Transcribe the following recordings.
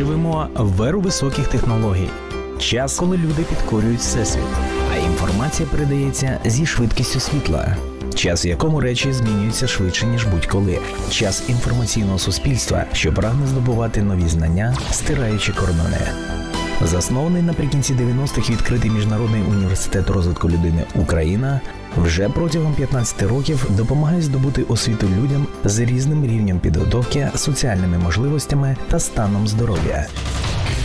живемо в еру високих технологій. Час, коли люди підкорюють всесвіт, а інформація передається зі швидкістю світла. Час, в якому речі змінюються швидше, ніж будь-коли. Час інформаційного суспільства, що прагне здобувати нові знання, стираючи кордони. Заснований наприкінці 90-х відкритий міжнародний університет розвитку людини Україна вже протягом 15 років допомагає здобути освіту людям з різним рівнем підготовки, соціальними можливостями та станом здоров'я.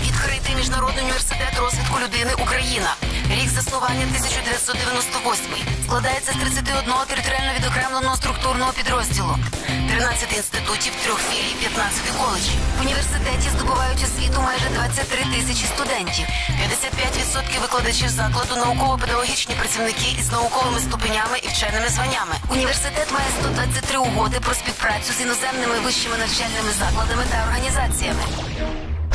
Відкритий міжнародний університет розвитку людини Україна. Рік заснування 1998. Складається з 31 територіально відокремленого структурного підрозділу, 13 інститутів, трьох філій, 15 коледжів. В університеті здобувають освіту 23 тисячі студентів, 55% викладачів закладу, науково-педагогічні працівники із науковими ступенями і вченими званнями. Університет має 123 угоди про співпрацю з іноземними вищими навчальними закладами та організаціями.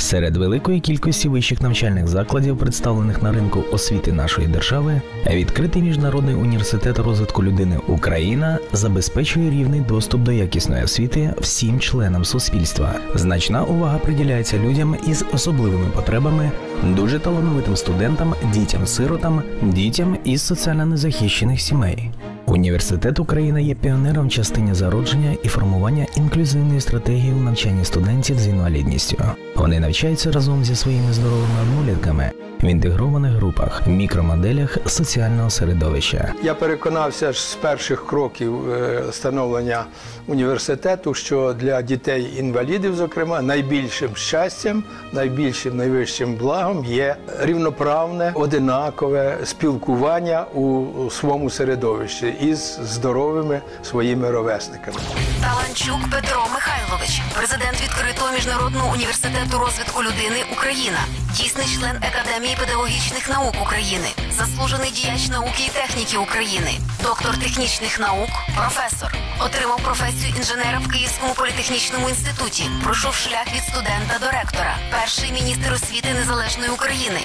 Серед великої кількості вищих навчальних закладів, представлених на ринку освіти нашої держави, відкритий міжнародний університет розвитку людини Україна забезпечує рівний доступ до якісної освіти всім членам суспільства. Значна увага приділяється людям із особливими потребами, дуже талановитим студентам, дітям-сиротам, дітям із соціально незахищених сімей. Університет України є піонером в частині зародження і формування інклюзивної стратегії у навчанні студентів з інвалідністю. Вони навчаються разом зі своїми здоровими однолітками в інтегрованих групах, мікромоделях соціального середовища. Я переконався ж з перших кроків е, становлення університету, що для дітей-інвалідів, зокрема, найбільшим щастям, найбільшим найвищим благом є рівноправне, одинакове спілкування у своєму середовищі із здоровими своїми ровесниками. Таланчук Петро Михайлович, президент відкритого міжнародного університету розвитку людини Україна, дійсний член Академії педагогічних наук України, заслужений діяч науки і техніки України, доктор технічних наук, професор. Отримав професію інженера в Київському політехнічному інституті. Пройшов шлях від студента до ректора, перший міністр освіти незалежної України.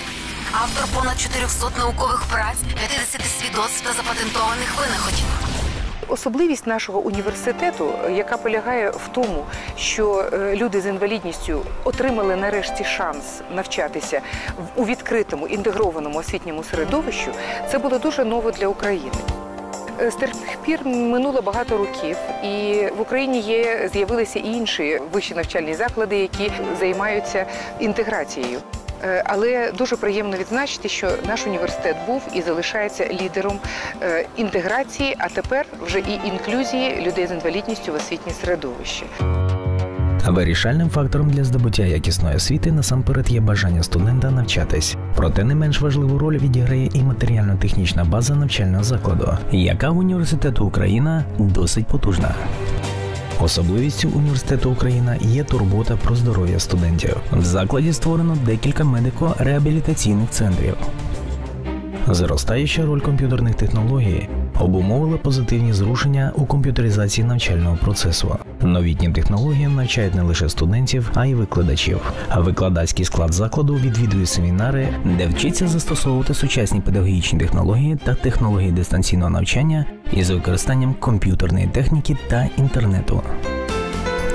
Автор понад 400 наукових праць, 50 свідоцтв та запатентованих винаходів. Особливість нашого університету, яка полягає в тому, що е, люди з інвалідністю отримали нарешті шанс навчатися у відкритому інтегрованому освітньому середовищу, це було дуже ново для України. Е, З тих пір минуло багато років, і в Україні є з'явилися і інші вищі навчальні заклади, які займаються інтеграцією. Е, Але дуже приємно відзначити, що наш університет був і залишається лідером е, інтеграції, а тепер вже і інклюзії людей з інвалідністю в освітнє середовище. Вирішальним фактором для здобуття якісної освіти насамперед є бажання студента навчатись. Проте не менш важливу роль відіграє і матеріально-технічна база навчального закладу, яка в університету Україна досить потужна. Особливістю університету Україна є турбота про здоров'я студентів. В закладі створено декілька медико-реабілітаційних центрів. Зростаюча роль комп'ютерних технологій обумовила позитивні зрушення у комп'ютеризації навчального процесу. Новітнім технологіям навчають не лише студентів, а й викладачів. Викладацький склад закладу відвідує семінари, де вчиться застосовувати сучасні педагогічні технології та технології дистанційного навчання із використанням комп'ютерної техніки та інтернету.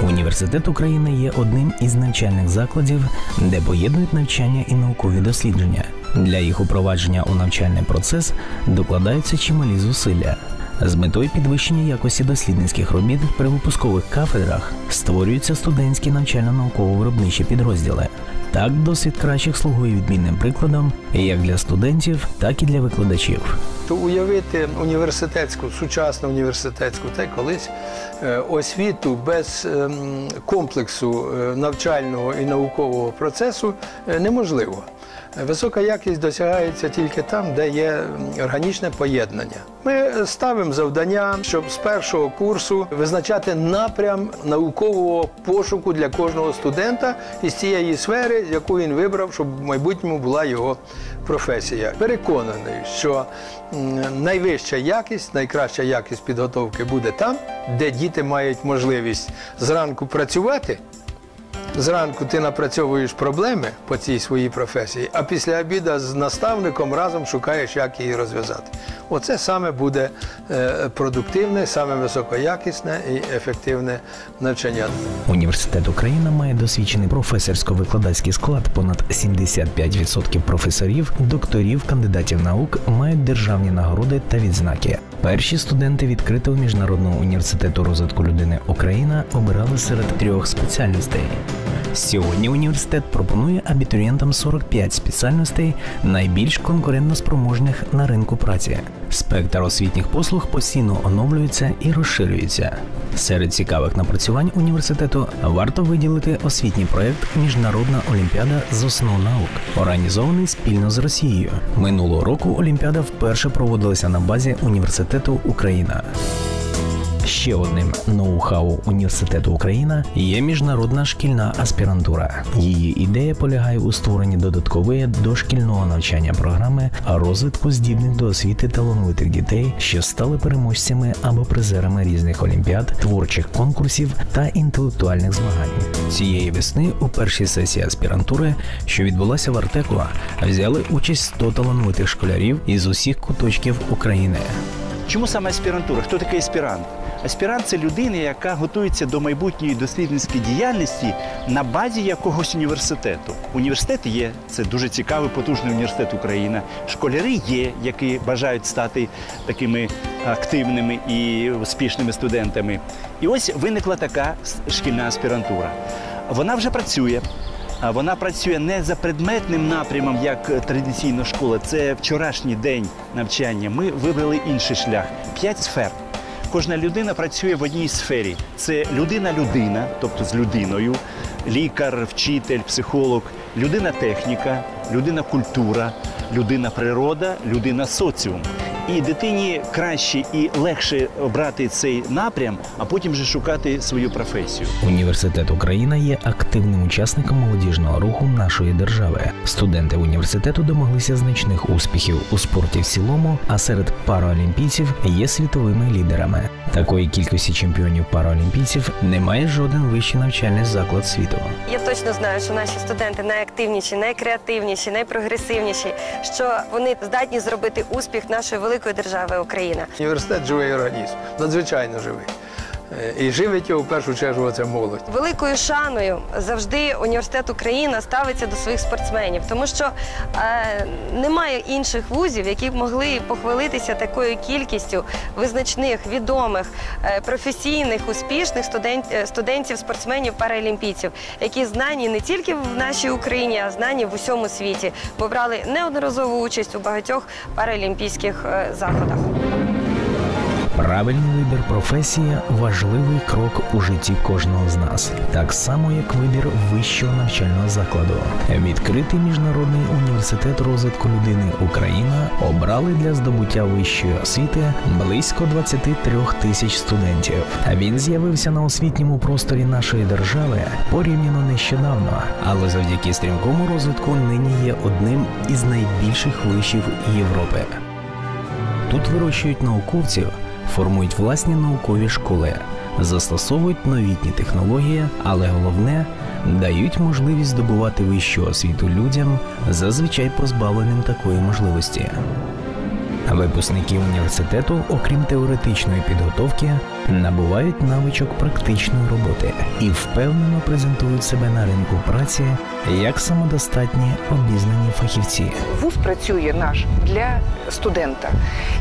Університет України є одним із навчальних закладів, де поєднують навчання і наукові дослідження. Для їх упровадження у навчальний процес докладаються чималі зусилля. З метою підвищення якості дослідницьких робіт при випускових кафедрах створюються студентські навчально-науково-виробничі підрозділи. Так, досвід кращих слугує відмінним прикладом як для студентів, так і для викладачів. То уявити університетську, сучасну університетську, та й колись е, освіту без ем, комплексу е, навчального і наукового процесу е, неможливо. Висока якість досягається тільки там, де є органічне поєднання. Ми ставимо завдання, щоб з першого курсу визначати напрям наукового пошуку для кожного студента із цієї сфери, яку він вибрав, щоб в майбутньому була його професія. Переконаний, що найвища якість, найкраща якість підготовки буде там, де діти мають можливість зранку працювати Зранку ти напрацьовуєш проблеми по цій своїй професії, а після обіду з наставником разом шукаєш, як її розв'язати. Оце саме буде е, продуктивне, саме високоякісне і ефективне навчання. Університет Україна має досвідчений професорсько-викладацький склад. Понад 75% професорів, докторів, кандидатів наук мають державні нагороди та відзнаки. Перші студенти відкритого міжнародного університету розвитку людини Україна обирали серед трьох спеціальностей. Сьогодні університет пропонує абітурієнтам 45 спеціальностей, найбільш конкурентноспроможних на ринку праці. Спектр освітніх послуг постійно оновлюється і розширюється. Серед цікавих напрацювань університету варто виділити освітній проект Міжнародна олімпіада з основ наук, організований спільно з Росією. Минулого року Олімпіада вперше проводилася на базі університету Україна. Ще одним ноу-хау університету Україна є міжнародна шкільна аспірантура. Її ідея полягає у створенні додаткової дошкільного навчання програми розвитку здібних до освіти талановитих дітей, що стали переможцями або призерами різних олімпіад, творчих конкурсів та інтелектуальних змагань. Цієї весни у першій сесії аспірантури, що відбулася в Артеку, взяли участь 100 талановитих школярів із усіх куточків України. Чому саме аспірантура? Хто такий аспірант? Аспірант це людина, яка готується до майбутньої дослідницької діяльності на базі якогось університету. Університет є, це дуже цікавий, потужний університет Україна. Школяри є, які бажають стати такими активними і успішними студентами. І ось виникла така шкільна аспірантура. Вона вже працює. Вона працює не за предметним напрямом, як традиційна школа. Це вчорашній день навчання. Ми вибрали інший шлях п'ять сфер. Кожна людина працює в одній сфері. Це людина-людина, тобто з людиною, лікар, вчитель, психолог, людина-техніка, людина-культура, людина-природа, людина-соціум. І дитині краще і легше обрати цей напрям, а потім вже шукати свою професію. Університет Україна є активним учасником молодіжного руху нашої держави. Студенти університету домоглися значних успіхів у спорті в цілому, а серед параолімпійців є світовими лідерами. Такої кількості чемпіонів параолімпійців немає жоден вищий навчальний заклад світу. Я точно знаю, що наші студенти найактивніші, найкреативніші, найпрогресивніші, що вони здатні зробити успіх нашої великої держави Україна. Університет живий організм, надзвичайно живий. Е, І живить його в першу чергу оця молодь. Великою шаною завжди університет Україна ставиться до своїх спортсменів, тому що е, немає інших вузів, які б могли похвалитися такою кількістю визначних, відомих, е, професійних, успішних студент, е, студентів, спортсменів, паралімпійців, які знані не тільки в нашій Україні, а знані в усьому світі. Бо брали неодноразову участь у багатьох паралімпійських е, заходах. Правильний вибір професії важливий крок у житті кожного з нас, так само як вибір вищого навчального закладу. Відкритий міжнародний університет розвитку людини Україна обрали для здобуття вищої освіти близько 23 тисяч студентів. Він з'явився на освітньому просторі нашої держави порівняно нещодавно, але завдяки стрімкому розвитку нині є одним із найбільших вишів Європи. Тут вирощують науковців, формують власні наукові школи, застосовують новітні технології, але головне дають можливість здобувати вищу освіту людям, зазвичай позбавленим такої можливості. Випускники університету, окрім теоретичної підготовки, набувають навичок практичної роботи і впевнено презентують себе на ринку праці як самодостатні обізнані фахівці. Вуз працює наш для студента,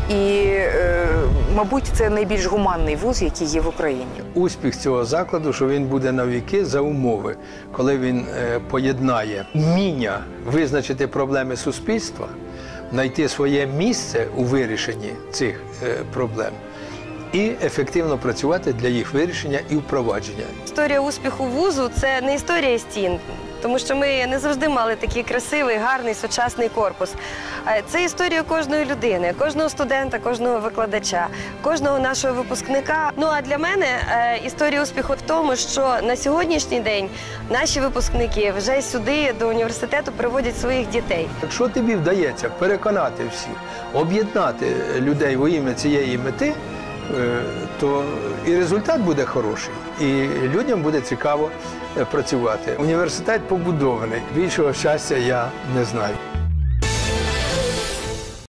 і, е, мабуть, це найбільш гуманний вуз, який є в Україні. Успіх цього закладу, що він буде на віки за умови, коли він е, поєднає вміння визначити проблеми суспільства, знайти своє місце у вирішенні цих е, проблем і ефективно працювати для їх вирішення і впровадження. Історія успіху вузу це не історія стін, тому що ми не завжди мали такий красивий, гарний сучасний корпус. Це історія кожної людини, кожного студента, кожного викладача, кожного нашого випускника. Ну а для мене е, історія успіху в тому, що на сьогоднішній день наші випускники вже сюди до університету приводять своїх дітей. Якщо тобі вдається переконати всіх, об'єднати людей во ім'я цієї мети, то і результат буде хороший, і людям буде цікаво е, працювати. Університет побудований. Більшого щастя я не знаю.